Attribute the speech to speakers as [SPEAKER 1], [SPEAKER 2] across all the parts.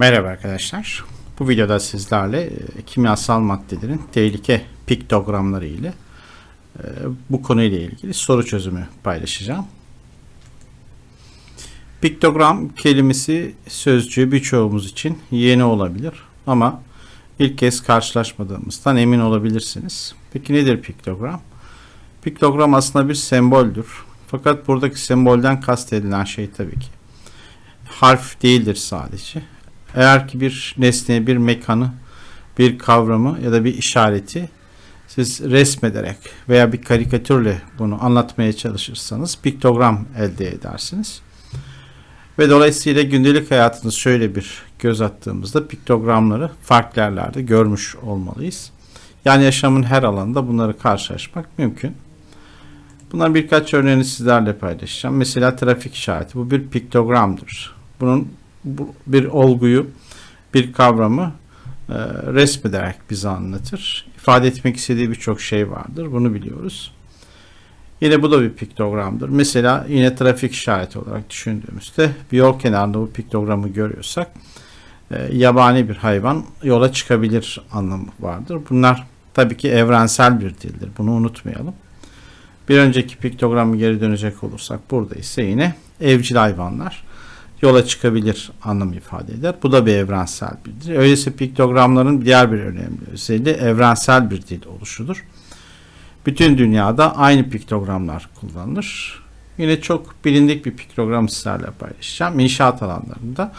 [SPEAKER 1] Merhaba arkadaşlar. Bu videoda sizlerle e, kimyasal maddelerin tehlike piktogramları ile e, bu konuyla ilgili soru çözümü paylaşacağım. Piktogram kelimesi sözcüğü birçoğumuz için yeni olabilir ama ilk kez karşılaşmadığımızdan emin olabilirsiniz. Peki nedir piktogram? Piktogram aslında bir semboldür. Fakat buradaki sembolden kastedilen şey tabii ki harf değildir sadece. Eğer ki bir nesne, bir mekanı, bir kavramı ya da bir işareti siz resmederek veya bir karikatürle bunu anlatmaya çalışırsanız piktogram elde edersiniz. Ve dolayısıyla gündelik hayatınız şöyle bir göz attığımızda piktogramları farklı yerlerde görmüş olmalıyız. Yani yaşamın her alanında bunları karşılaşmak mümkün. Bundan birkaç örneğini sizlerle paylaşacağım. Mesela trafik işareti. Bu bir piktogramdır. Bunun bu, bir olguyu, bir kavramı e, resmederek bize anlatır. İfade etmek istediği birçok şey vardır. Bunu biliyoruz. Yine bu da bir piktogramdır. Mesela yine trafik işareti olarak düşündüğümüzde bir yol kenarında bu piktogramı görüyorsak e, yabani bir hayvan yola çıkabilir anlamı vardır. Bunlar tabii ki evrensel bir dildir. Bunu unutmayalım. Bir önceki piktogramı geri dönecek olursak burada ise yine evcil hayvanlar yola çıkabilir anlamı ifade eder. Bu da bir evrensel bir dil. Öyleyse piktogramların diğer bir önemli özelliği evrensel bir dil oluşudur. Bütün dünyada aynı piktogramlar kullanılır. Yine çok bilindik bir piktogram sizlerle paylaşacağım. İnşaat alanlarında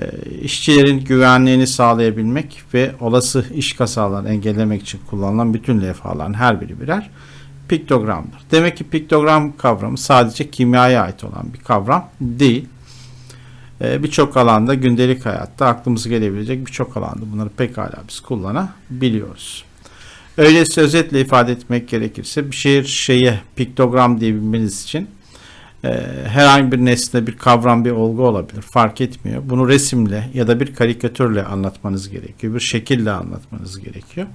[SPEAKER 1] e, işçilerin güvenliğini sağlayabilmek ve olası iş kazalarını engellemek için kullanılan bütün levhaların her biri birer piktogramdır. Demek ki piktogram kavramı sadece kimyaya ait olan bir kavram değil. Ee, birçok alanda gündelik hayatta aklımıza gelebilecek birçok alanda bunları pekala biz kullanabiliyoruz. Öyleyse özetle ifade etmek gerekirse bir şehir şeye piktogram diyebilmeniz için e, herhangi bir nesne, bir kavram, bir olgu olabilir. Fark etmiyor. Bunu resimle ya da bir karikatürle anlatmanız gerekiyor. Bir şekille anlatmanız gerekiyor.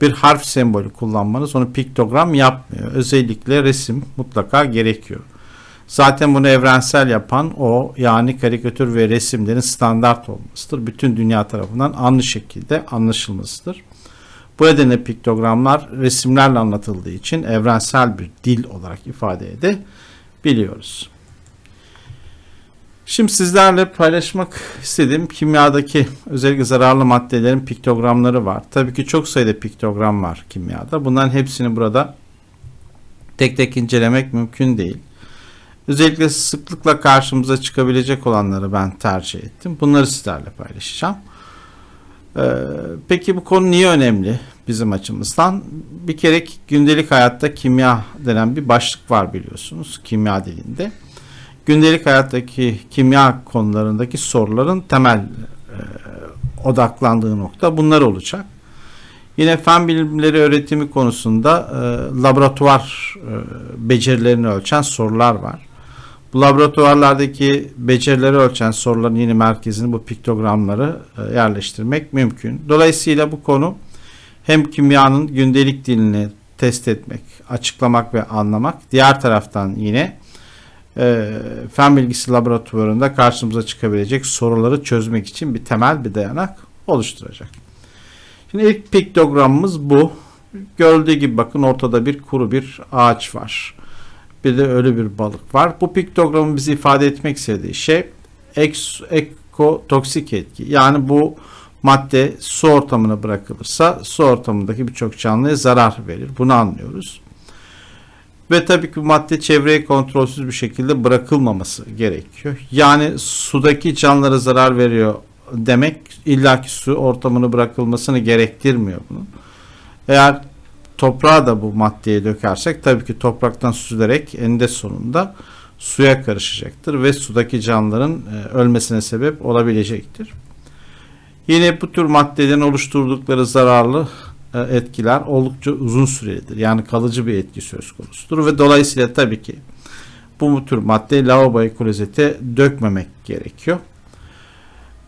[SPEAKER 1] Bir harf sembolü kullanmanız onu piktogram yapmıyor. Özellikle resim mutlaka gerekiyor. Zaten bunu evrensel yapan o yani karikatür ve resimlerin standart olmasıdır. Bütün dünya tarafından aynı şekilde anlaşılmasıdır. Bu nedenle piktogramlar resimlerle anlatıldığı için evrensel bir dil olarak ifade edebiliyoruz. Şimdi sizlerle paylaşmak istediğim kimyadaki özellikle zararlı maddelerin piktogramları var. Tabii ki çok sayıda piktogram var kimyada. Bunların hepsini burada tek tek incelemek mümkün değil. Özellikle sıklıkla karşımıza çıkabilecek olanları ben tercih ettim. Bunları sizlerle paylaşacağım. Ee, peki bu konu niye önemli bizim açımızdan? Bir kere gündelik hayatta kimya denen bir başlık var biliyorsunuz kimya dilinde. Gündelik hayattaki kimya konularındaki soruların temel e, odaklandığı nokta bunlar olacak. Yine fen bilimleri öğretimi konusunda e, laboratuvar e, becerilerini ölçen sorular var. Bu laboratuvarlardaki becerileri ölçen soruların yeni merkezini bu piktogramları e, yerleştirmek mümkün. Dolayısıyla bu konu hem kimyanın gündelik dilini test etmek, açıklamak ve anlamak, diğer taraftan yine e, fen bilgisi laboratuvarında karşımıza çıkabilecek soruları çözmek için bir temel bir dayanak oluşturacak. Şimdi ilk piktogramımız bu. Gördüğü gibi bakın ortada bir kuru bir ağaç var. Bir de ölü bir balık var. Bu piktogramın bizi ifade etmek istediği şey ekotoksik etki. Yani bu madde su ortamına bırakılırsa su ortamındaki birçok canlıya zarar verir. Bunu anlıyoruz. Ve tabii ki bu madde çevreye kontrolsüz bir şekilde bırakılmaması gerekiyor. Yani sudaki canlılara zarar veriyor demek illaki su ortamını bırakılmasını gerektirmiyor bunun. Eğer toprağa da bu maddeyi dökersek tabii ki topraktan süzülerek eninde sonunda suya karışacaktır ve sudaki canlıların e, ölmesine sebep olabilecektir. Yine bu tür maddelerin oluşturdukları zararlı e, etkiler oldukça uzun sürelidir. Yani kalıcı bir etki söz konusudur ve dolayısıyla tabii ki bu tür maddeyi lavaboya klozete dökmemek gerekiyor.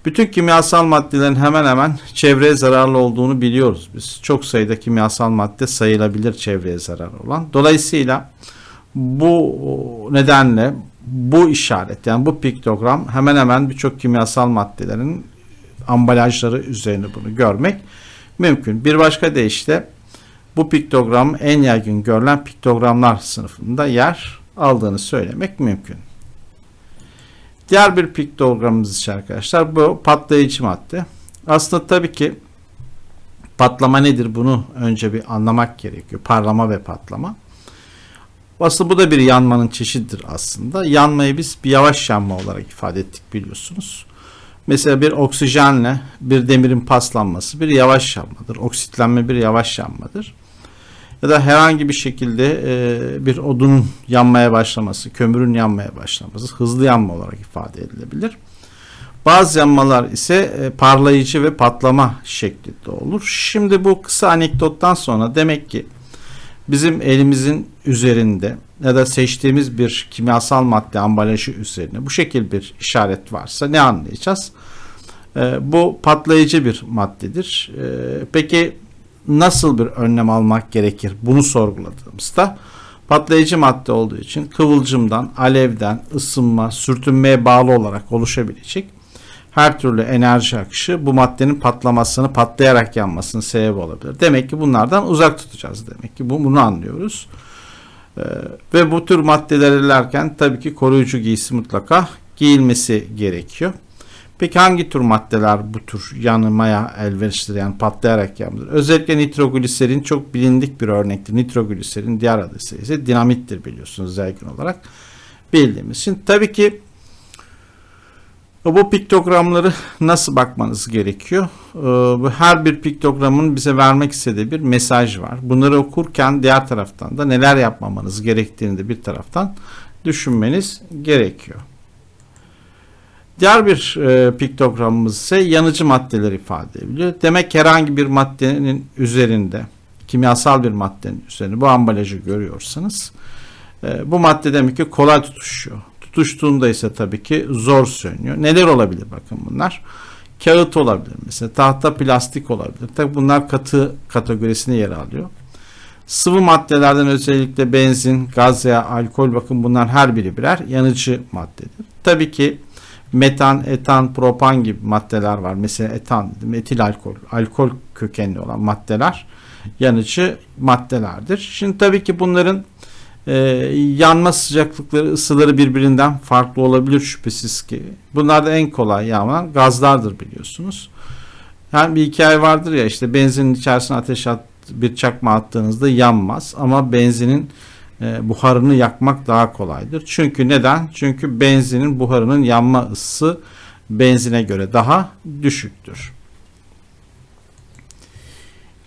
[SPEAKER 1] Bütün kimyasal maddelerin hemen hemen çevreye zararlı olduğunu biliyoruz biz. Çok sayıda kimyasal madde sayılabilir çevreye zarar olan. Dolayısıyla bu nedenle bu işaret yani bu piktogram hemen hemen birçok kimyasal maddelerin ambalajları üzerine bunu görmek mümkün. Bir başka deyişle bu piktogram en yaygın görülen piktogramlar sınıfında yer aldığını söylemek mümkün. Diğer bir piktogramımız ise arkadaşlar bu patlayıcı madde. Aslında tabii ki patlama nedir bunu önce bir anlamak gerekiyor. Parlama ve patlama. Aslında bu da bir yanmanın çeşididir aslında. Yanmayı biz bir yavaş yanma olarak ifade ettik biliyorsunuz. Mesela bir oksijenle bir demirin paslanması bir yavaş yanmadır. Oksitlenme bir yavaş yanmadır. Ya da herhangi bir şekilde e, bir odunun yanmaya başlaması, kömürün yanmaya başlaması hızlı yanma olarak ifade edilebilir. Bazı yanmalar ise e, parlayıcı ve patlama şeklinde olur. Şimdi bu kısa anekdottan sonra demek ki bizim elimizin üzerinde ya da seçtiğimiz bir kimyasal madde ambalajı üzerine bu şekil bir işaret varsa ne anlayacağız? E, bu patlayıcı bir maddedir. E, peki nasıl bir önlem almak gerekir? Bunu sorguladığımızda patlayıcı madde olduğu için kıvılcımdan, alevden, ısınma, sürtünmeye bağlı olarak oluşabilecek her türlü enerji akışı bu maddenin patlamasını, patlayarak yanmasının sebebi olabilir. Demek ki bunlardan uzak tutacağız demek ki bu, bunu anlıyoruz. Ee, ve bu tür maddeler ilerken tabii ki koruyucu giysi mutlaka giyilmesi gerekiyor. Peki hangi tür maddeler bu tür yanmaya elverişlidir yani patlayarak yanmadır? Özellikle nitrogliserin çok bilindik bir örnektir. Nitrogliserin diğer adı ise dinamittir biliyorsunuz yaygın olarak bildiğimiz için. Tabii ki bu piktogramları nasıl bakmanız gerekiyor? Ee, her bir piktogramın bize vermek istediği bir mesaj var. Bunları okurken diğer taraftan da neler yapmamanız gerektiğini de bir taraftan düşünmeniz gerekiyor. Diğer bir e, piktogramımız ise yanıcı maddeler ifade ediyor. Demek herhangi bir maddenin üzerinde, kimyasal bir maddenin üzerinde bu ambalajı görüyorsanız e, bu madde demek ki kolay tutuşuyor. Tutuştuğunda ise tabii ki zor sönüyor. Neler olabilir bakın bunlar? Kağıt olabilir mesela, tahta plastik olabilir. Tabii bunlar katı kategorisine yer alıyor. Sıvı maddelerden özellikle benzin, gaz veya alkol bakın bunlar her biri birer yanıcı maddedir. Tabii ki metan, etan, propan gibi maddeler var. Mesela etan, metil alkol, alkol kökenli olan maddeler yanıcı maddelerdir. Şimdi tabii ki bunların e, yanma sıcaklıkları, ısıları birbirinden farklı olabilir şüphesiz ki. Bunlar da en kolay yanan gazlardır biliyorsunuz. Yani bir hikaye vardır ya işte benzinin içerisine ateş at, bir çakma attığınızda yanmaz ama benzinin e, buharını yakmak daha kolaydır. Çünkü neden? Çünkü benzinin buharının yanma ısısı benzine göre daha düşüktür.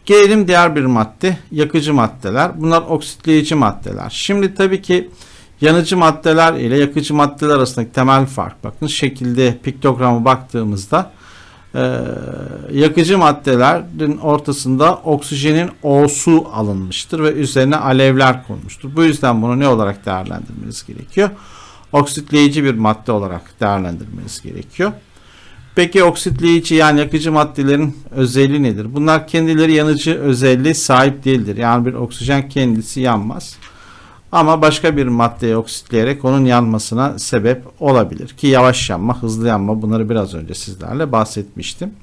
[SPEAKER 1] Gelelim diğer bir madde, yakıcı maddeler. Bunlar oksitleyici maddeler. Şimdi tabii ki yanıcı maddeler ile yakıcı maddeler arasındaki temel fark. Bakın şekilde piktograma baktığımızda yakıcı maddelerin ortasında oksijenin O'su alınmıştır ve üzerine alevler konmuştur. Bu yüzden bunu ne olarak değerlendirmeniz gerekiyor? Oksitleyici bir madde olarak değerlendirmeniz gerekiyor. Peki oksitleyici yani yakıcı maddelerin özelliği nedir? Bunlar kendileri yanıcı özelliği sahip değildir. Yani bir oksijen kendisi yanmaz. Ama başka bir maddeyi oksitleyerek onun yanmasına sebep olabilir. Ki yavaş yanma, hızlı yanma bunları biraz önce sizlerle bahsetmiştim.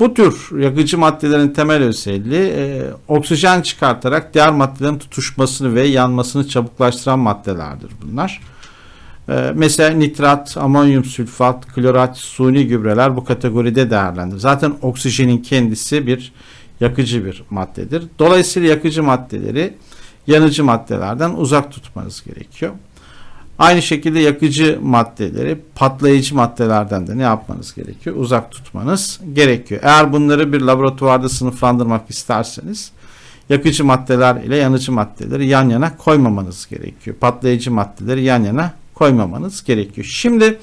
[SPEAKER 1] Bu tür yakıcı maddelerin temel özelliği e, oksijen çıkartarak diğer maddelerin tutuşmasını ve yanmasını çabuklaştıran maddelerdir bunlar. E, mesela nitrat, amonyum sülfat, klorat, suni gübreler bu kategoride değerlendir. Zaten oksijenin kendisi bir yakıcı bir maddedir. Dolayısıyla yakıcı maddeleri yanıcı maddelerden uzak tutmanız gerekiyor. Aynı şekilde yakıcı maddeleri patlayıcı maddelerden de ne yapmanız gerekiyor? Uzak tutmanız gerekiyor. Eğer bunları bir laboratuvarda sınıflandırmak isterseniz yakıcı maddeler ile yanıcı maddeleri yan yana koymamanız gerekiyor. Patlayıcı maddeleri yan yana koymamanız gerekiyor. Şimdi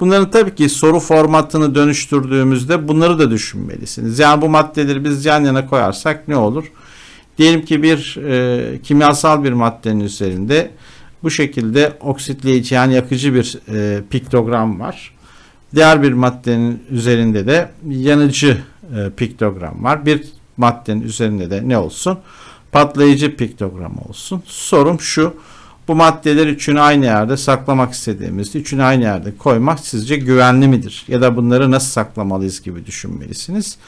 [SPEAKER 1] bunların tabii ki soru formatını dönüştürdüğümüzde bunları da düşünmelisiniz. Yani bu maddeleri biz yan yana koyarsak ne olur? Diyelim ki bir e, kimyasal bir maddenin üzerinde bu şekilde oksitleyici yani yakıcı bir e, piktogram var. Diğer bir maddenin üzerinde de yanıcı e, piktogram var. Bir maddenin üzerinde de ne olsun? Patlayıcı piktogram olsun. Sorum şu. Bu maddeler üçünü aynı yerde saklamak istediğimizde üçünü aynı yerde koymak sizce güvenli midir? Ya da bunları nasıl saklamalıyız gibi düşünmelisiniz.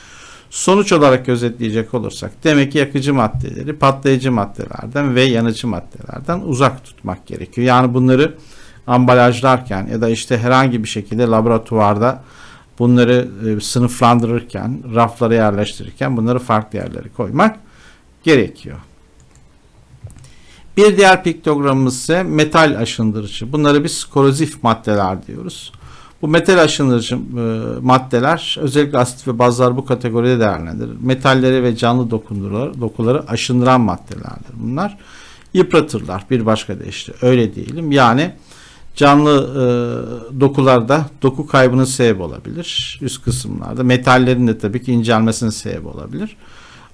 [SPEAKER 1] Sonuç olarak özetleyecek olursak demek ki yakıcı maddeleri patlayıcı maddelerden ve yanıcı maddelerden uzak tutmak gerekiyor. Yani bunları ambalajlarken ya da işte herhangi bir şekilde laboratuvarda bunları e, sınıflandırırken, raflara yerleştirirken bunları farklı yerlere koymak gerekiyor. Bir diğer piktogramımız ise metal aşındırıcı. Bunları biz korozif maddeler diyoruz. Bu metal aşındırıcı e, maddeler özellikle asit ve bazlar bu kategoride değerlendirilir. Metalleri ve canlı dokuları, dokuları aşındıran maddelerdir bunlar. Yıpratırlar bir başka deyişle öyle diyelim. Yani canlı e, dokularda doku kaybının sebep olabilir. Üst kısımlarda metallerin de tabii ki incelmesinin sebep olabilir.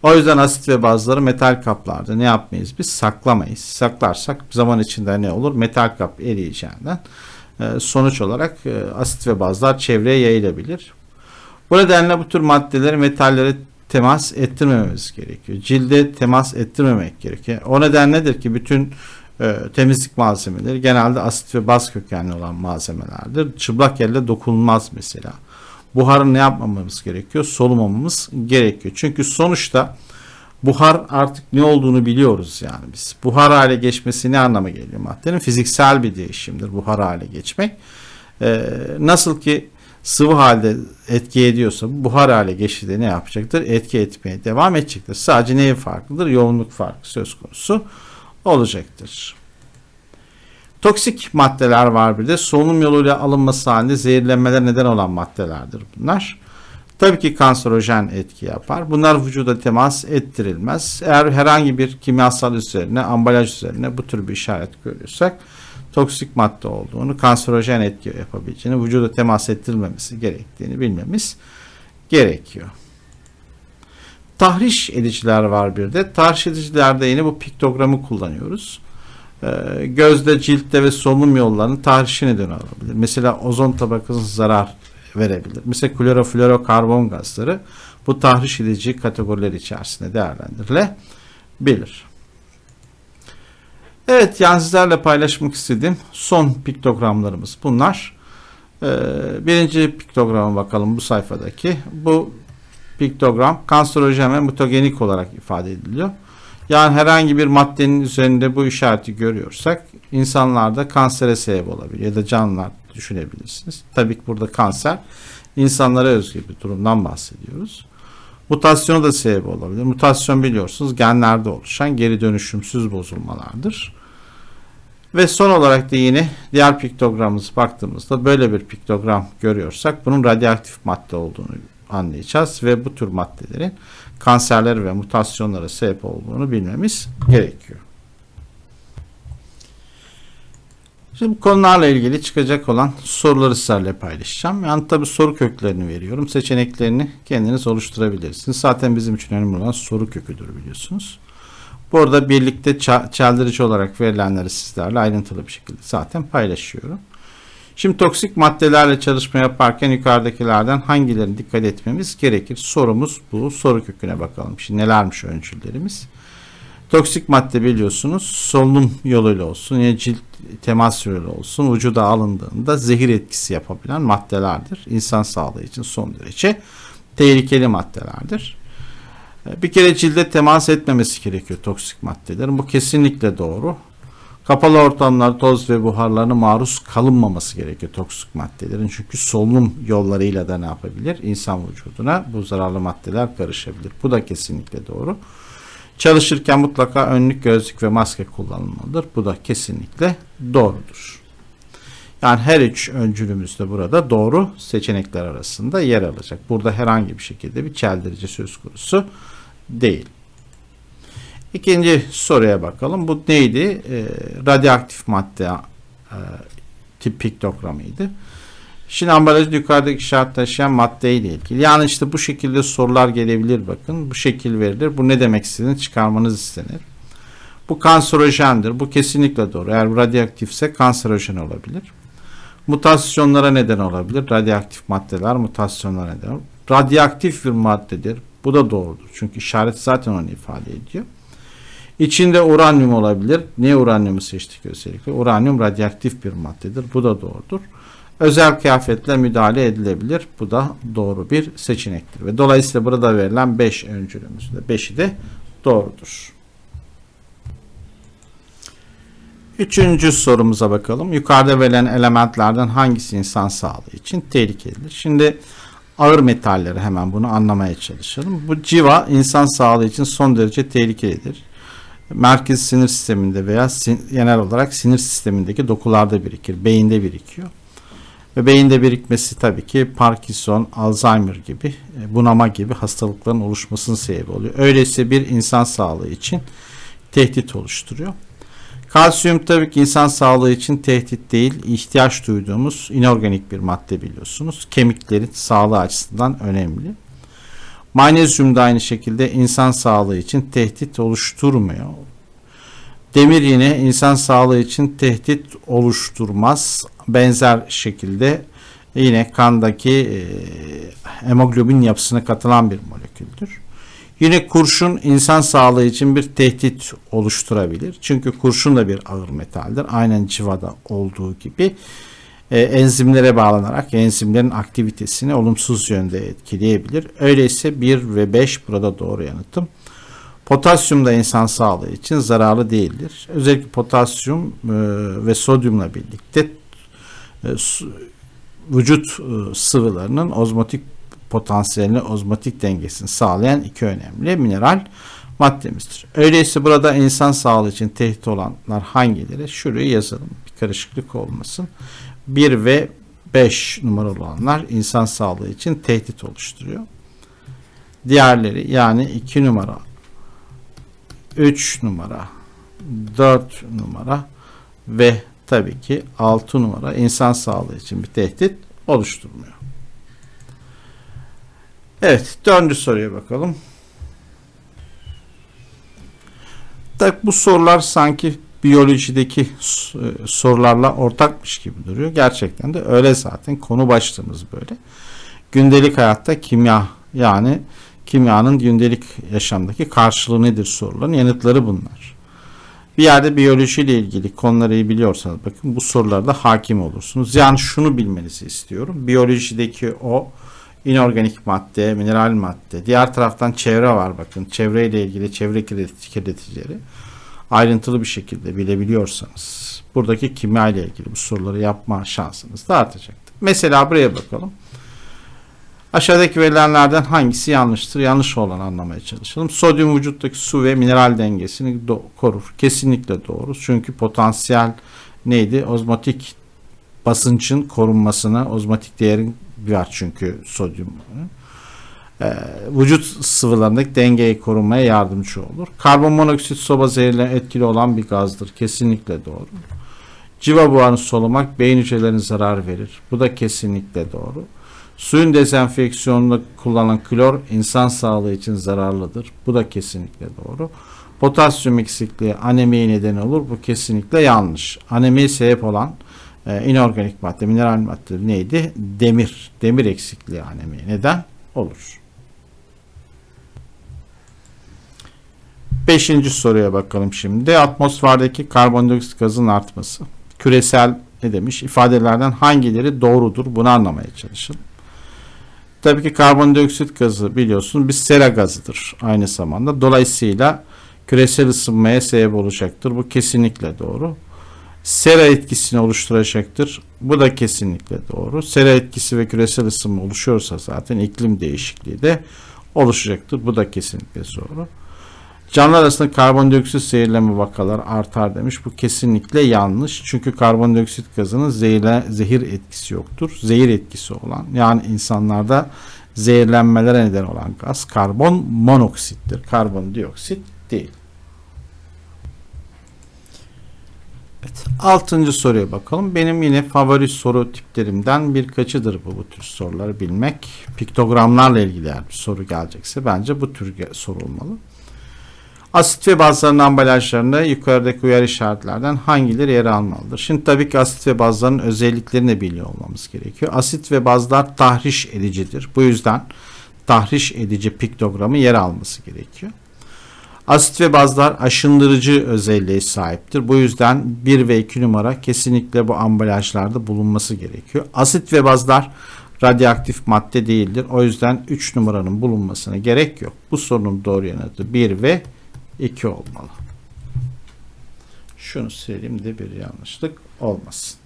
[SPEAKER 1] O yüzden asit ve bazıları metal kaplarda ne yapmayız biz saklamayız. Saklarsak zaman içinde ne olur? Metal kap eriyeceğinden sonuç olarak e, asit ve bazlar çevreye yayılabilir. Bu nedenle bu tür maddeleri metallere temas ettirmememiz gerekiyor. Cilde temas ettirmemek gerekiyor. O neden nedir ki bütün e, temizlik malzemeleri genelde asit ve baz kökenli olan malzemelerdir. Çıplak elle dokunulmaz mesela. Buharı ne yapmamamız gerekiyor? Solumamamız gerekiyor. Çünkü sonuçta buhar artık ne olduğunu biliyoruz yani biz. Buhar hale geçmesi ne anlama geliyor maddenin? Fiziksel bir değişimdir buhar hale geçmek. Ee, nasıl ki sıvı halde etki ediyorsa buhar hale geçtiğinde ne yapacaktır? Etki etmeye devam edecektir. Sadece neyin farklıdır? Yoğunluk farkı söz konusu olacaktır. Toksik maddeler var bir de solunum yoluyla alınması halinde zehirlenmeler neden olan maddelerdir bunlar. Tabii ki kanserojen etki yapar. Bunlar vücuda temas ettirilmez. Eğer herhangi bir kimyasal üzerine, ambalaj üzerine bu tür bir işaret görüyorsak toksik madde olduğunu, kanserojen etki yapabileceğini, vücuda temas ettirilmemesi gerektiğini bilmemiz gerekiyor. Tahriş ediciler var bir de. Tahriş edicilerde yine bu piktogramı kullanıyoruz. Ee, gözde, ciltte ve solunum yollarının tahrişi neden olabilir. Mesela ozon tabakasına zarar verebilir. Mesela kloroflorokarbon gazları bu tahriş edici kategoriler içerisinde değerlendirilebilir. Evet yani sizlerle paylaşmak istediğim son piktogramlarımız bunlar. Ee, birinci piktograma bakalım bu sayfadaki. Bu piktogram kanserojen ve mutagenik olarak ifade ediliyor. Yani herhangi bir maddenin üzerinde bu işareti görüyorsak insanlarda kansere sebep olabilir ya da canlılar düşünebilirsiniz. Tabii ki burada kanser insanlara özgü bir durumdan bahsediyoruz. Mutasyonu da sebep olabilir. Mutasyon biliyorsunuz genlerde oluşan geri dönüşümsüz bozulmalardır. Ve son olarak da yine diğer piktogramımız baktığımızda böyle bir piktogram görüyorsak bunun radyoaktif madde olduğunu anlayacağız ve bu tür maddelerin kanserler ve mutasyonlara sebep olduğunu bilmemiz gerekiyor. Şimdi bu konularla ilgili çıkacak olan soruları sizlerle paylaşacağım. Yani tabi soru köklerini veriyorum. Seçeneklerini kendiniz oluşturabilirsiniz. Zaten bizim için önemli olan soru köküdür biliyorsunuz. Burada birlikte çeldirici olarak verilenleri sizlerle ayrıntılı bir şekilde zaten paylaşıyorum. Şimdi toksik maddelerle çalışma yaparken yukarıdakilerden hangilerine dikkat etmemiz gerekir? Sorumuz bu. Soru köküne bakalım. Şimdi nelermiş öncüllerimiz? Toksik madde biliyorsunuz solunum yoluyla olsun ya cilt temas yoluyla olsun vücuda alındığında zehir etkisi yapabilen maddelerdir. İnsan sağlığı için son derece tehlikeli maddelerdir. Bir kere cilde temas etmemesi gerekiyor toksik maddelerin. Bu kesinlikle doğru. Kapalı ortamlar toz ve buharlarına maruz kalınmaması gerekiyor toksik maddelerin. Çünkü solunum yollarıyla da ne yapabilir? İnsan vücuduna bu zararlı maddeler karışabilir. Bu da kesinlikle doğru. Çalışırken mutlaka önlük, gözlük ve maske kullanılmalıdır. Bu da kesinlikle doğrudur. Yani her üç öncülümüz de burada doğru seçenekler arasında yer alacak. Burada herhangi bir şekilde bir çeldirici söz konusu değil. İkinci soruya bakalım. Bu neydi? E, radyoaktif madde e, tip piktogramıydı. Şimdi ambalajda yukarıdaki işaret taşıyan maddeyle ilgili. Yani işte bu şekilde sorular gelebilir bakın. Bu şekil verilir. Bu ne demek istediğini çıkarmanız istenir. Bu kanserojendir. Bu kesinlikle doğru. Eğer radyoaktifse kanserojen olabilir. Mutasyonlara neden olabilir. Radyoaktif maddeler mutasyonlara neden olur. Radyoaktif bir maddedir. Bu da doğrudur. Çünkü işaret zaten onu ifade ediyor. İçinde uranyum olabilir. Niye uranyumu seçtik özellikle? Uranyum radyoaktif bir maddedir. Bu da doğrudur. Özel kıyafetle müdahale edilebilir. Bu da doğru bir seçenektir. Ve dolayısıyla burada verilen 5 öncülümüzde 5'i de doğrudur. Üçüncü sorumuza bakalım. Yukarıda verilen elementlerden hangisi insan sağlığı için tehlikelidir? Şimdi ağır metalleri hemen bunu anlamaya çalışalım. Bu civa insan sağlığı için son derece tehlikelidir. Merkez sinir sisteminde veya sin genel olarak sinir sistemindeki dokularda birikir, beyinde birikiyor. Ve beyinde birikmesi tabii ki Parkinson, Alzheimer gibi, e, bunama gibi hastalıkların oluşmasının sebebi oluyor. Öyleyse bir insan sağlığı için tehdit oluşturuyor. Kalsiyum tabii ki insan sağlığı için tehdit değil, ihtiyaç duyduğumuz inorganik bir madde biliyorsunuz. Kemiklerin sağlığı açısından önemli. Magnezyum da aynı şekilde insan sağlığı için tehdit oluşturmuyor. Demir yine insan sağlığı için tehdit oluşturmaz. Benzer şekilde yine kandaki e, hemoglobin yapısına katılan bir moleküldür. Yine kurşun insan sağlığı için bir tehdit oluşturabilir. Çünkü kurşun da bir ağır metaldir. Aynen civada olduğu gibi e, enzimlere bağlanarak enzimlerin aktivitesini olumsuz yönde etkileyebilir. Öyleyse 1 ve 5 burada doğru yanıtım. Potasyum da insan sağlığı için zararlı değildir. Özellikle potasyum e, ve sodyumla birlikte vücut e, sıvılarının ozmotik potansiyelini, ozmotik dengesini sağlayan iki önemli mineral maddemizdir. Öyleyse burada insan sağlığı için tehdit olanlar hangileri? Şuraya yazalım. Bir karışıklık olmasın. 1 ve 5 numaralı olanlar insan sağlığı için tehdit oluşturuyor. Diğerleri yani 2 numara 3 numara, 4 numara ve tabii ki 6 numara insan sağlığı için bir tehdit oluşturmuyor. Evet, dördüncü soruya bakalım. Tabii bu sorular sanki biyolojideki e, sorularla ortakmış gibi duruyor. Gerçekten de öyle zaten. Konu başlığımız böyle. Gündelik hayatta kimya yani kimyanın gündelik yaşamdaki karşılığı nedir soruların yanıtları bunlar. Bir yerde biyolojiyle ilgili konuları iyi biliyorsanız bakın bu sorularda hakim olursunuz. Yani şunu bilmenizi istiyorum. Biyolojideki o inorganik madde, mineral madde. Diğer taraftan çevre var bakın. Çevreyle ilgili çevre kirleticileri ayrıntılı bir şekilde bilebiliyorsanız buradaki kimya ile ilgili bu soruları yapma şansınız da artacaktır. Mesela buraya bakalım. Aşağıdaki verilenlerden hangisi yanlıştır? Yanlış olan anlamaya çalışalım. Sodyum vücuttaki su ve mineral dengesini korur. Kesinlikle doğru. Çünkü potansiyel neydi? Ozmotik basıncın korunmasına, ozmotik değerin var çünkü sodyum. Ee, vücut sıvılarındaki dengeyi korumaya yardımcı olur. Karbon monoksit soba zehirle etkili olan bir gazdır. Kesinlikle doğru. Civa buharını solumak beyin hücrelerine zarar verir. Bu da kesinlikle doğru. Suyun dezenfeksiyonunda kullanılan klor insan sağlığı için zararlıdır. Bu da kesinlikle doğru. Potasyum eksikliği anemiye neden olur. Bu kesinlikle yanlış. Anemiye sebep olan e, inorganik madde, mineral madde neydi? Demir. Demir eksikliği anemiye neden olur. Beşinci soruya bakalım şimdi. Atmosferdeki karbondioksit gazının artması. Küresel ne demiş? İfadelerden hangileri doğrudur? Bunu anlamaya çalışalım. Tabii ki karbondioksit gazı biliyorsun bir sera gazıdır aynı zamanda. Dolayısıyla küresel ısınmaya sebep olacaktır. Bu kesinlikle doğru. Sera etkisini oluşturacaktır. Bu da kesinlikle doğru. Sera etkisi ve küresel ısınma oluşuyorsa zaten iklim değişikliği de oluşacaktır. Bu da kesinlikle doğru. Canlılar arasında karbondioksit zehirleme vakalar artar demiş. Bu kesinlikle yanlış. Çünkü karbondioksit gazının zehirle, zehir etkisi yoktur. Zehir etkisi olan yani insanlarda zehirlenmelere neden olan gaz karbon monoksittir. Karbondioksit değil. Evet, altıncı soruya bakalım. Benim yine favori soru tiplerimden birkaçıdır bu, bu tür soruları bilmek. Piktogramlarla ilgili eğer bir soru gelecekse bence bu tür soru olmalı. Asit ve bazların ambalajlarında yukarıdaki uyarı işaretlerden hangileri yer almalıdır? Şimdi tabii ki asit ve bazların özelliklerini biliyor olmamız gerekiyor. Asit ve bazlar tahriş edicidir. Bu yüzden tahriş edici piktogramı yer alması gerekiyor. Asit ve bazlar aşındırıcı özelliğe sahiptir. Bu yüzden 1 ve 2 numara kesinlikle bu ambalajlarda bulunması gerekiyor. Asit ve bazlar radyoaktif madde değildir. O yüzden 3 numaranın bulunmasına gerek yok. Bu sorunun doğru yanıtı 1 ve 2 olmalı. Şunu sileyim de bir yanlışlık olmasın.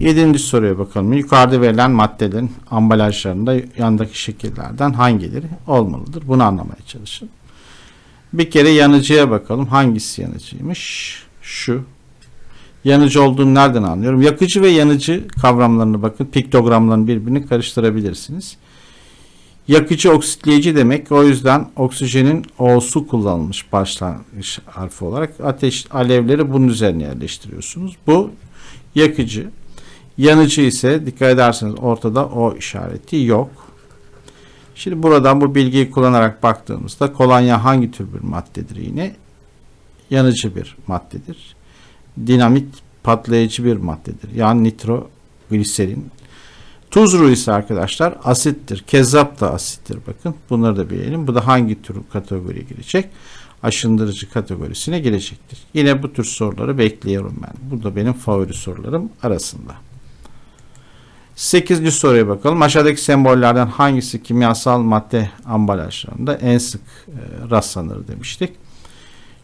[SPEAKER 1] Yedinci soruya bakalım. Yukarıda verilen maddelerin ambalajlarında yandaki şekillerden hangileri olmalıdır? Bunu anlamaya çalışın. Bir kere yanıcıya bakalım. Hangisi yanıcıymış? Şu. Yanıcı olduğunu nereden anlıyorum? Yakıcı ve yanıcı kavramlarını bakın. Piktogramlarını birbirini karıştırabilirsiniz. Yakıcı oksitleyici demek. O yüzden oksijenin O'su kullanılmış başlangıç harfi olarak. Ateş alevleri bunun üzerine yerleştiriyorsunuz. Bu yakıcı. Yanıcı ise dikkat ederseniz ortada O işareti yok. Şimdi buradan bu bilgiyi kullanarak baktığımızda kolonya hangi tür bir maddedir yine? Yanıcı bir maddedir. Dinamit patlayıcı bir maddedir. Yani nitrogliserin. Tuzru ise arkadaşlar asittir. Kezzap da asittir bakın. Bunları da bilelim. Bu da hangi tür kategoriye girecek? Aşındırıcı kategorisine girecektir. Yine bu tür soruları bekliyorum ben. Bu da benim favori sorularım arasında. 8. soruya bakalım. Aşağıdaki sembollerden hangisi kimyasal madde ambalajlarında en sık e, rastlanır demiştik.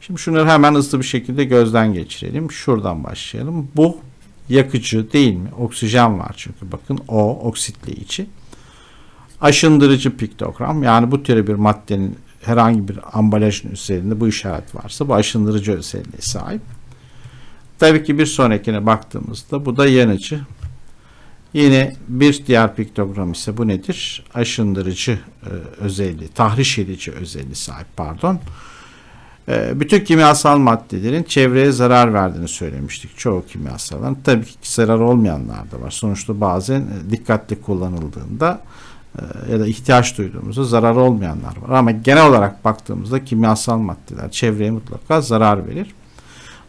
[SPEAKER 1] Şimdi şunları hemen hızlı bir şekilde gözden geçirelim. Şuradan başlayalım. Bu yakıcı değil mi? Oksijen var çünkü bakın O oksitleyici. Aşındırıcı piktogram yani bu tür bir maddenin herhangi bir ambalajın üzerinde bu işaret varsa bu aşındırıcı özelliğe sahip. Tabii ki bir sonrakine baktığımızda bu da yanıcı. Yine bir diğer piktogram ise bu nedir? Aşındırıcı e, özelliği, tahriş edici özelliği sahip pardon. E, bütün kimyasal maddelerin çevreye zarar verdiğini söylemiştik. Çoğu kimyasalların. Tabii ki zarar olmayanlar da var. Sonuçta bazen e, dikkatli kullanıldığında e, ya da ihtiyaç duyduğumuzda zarar olmayanlar var. Ama genel olarak baktığımızda kimyasal maddeler çevreye mutlaka zarar verir.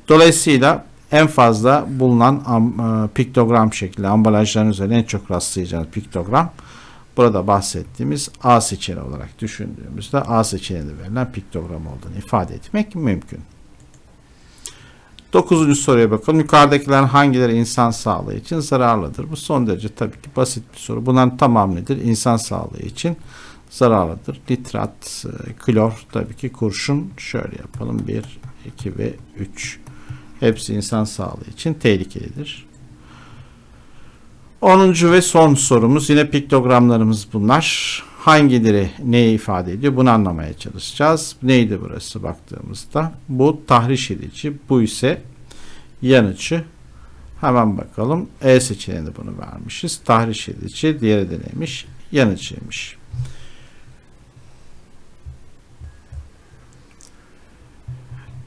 [SPEAKER 1] Dolayısıyla en fazla bulunan e, piktogram şekli ambalajların üzerinde en çok rastlayacağınız piktogram burada bahsettiğimiz A seçeneği olarak düşündüğümüzde A seçeneğinde verilen piktogram olduğunu ifade etmek mümkün. Dokuzuncu soruya bakalım. Yukarıdakilerin hangileri insan sağlığı için zararlıdır? Bu son derece tabii ki basit bir soru. Bunların tamamı nedir? İnsan sağlığı için zararlıdır. Nitrat, e, klor, tabii ki kurşun. Şöyle yapalım. 1, 2 ve 3. Hepsi insan sağlığı için tehlikelidir. 10. ve son sorumuz yine piktogramlarımız bunlar. Hangileri neyi ifade ediyor bunu anlamaya çalışacağız. Neydi burası baktığımızda? Bu tahriş edici, bu ise yanıcı. Hemen bakalım. E seçeneğinde bunu vermişiz. Tahriş edici, diğeri de neymiş? Yanıcıymış.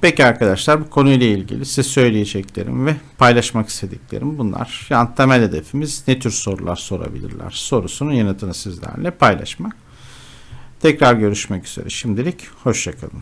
[SPEAKER 1] Peki arkadaşlar bu konuyla ilgili size söyleyeceklerim ve paylaşmak istediklerim bunlar. Yani temel hedefimiz ne tür sorular sorabilirler sorusunun yanıtını sizlerle paylaşmak. Tekrar görüşmek üzere. Şimdilik hoşçakalın.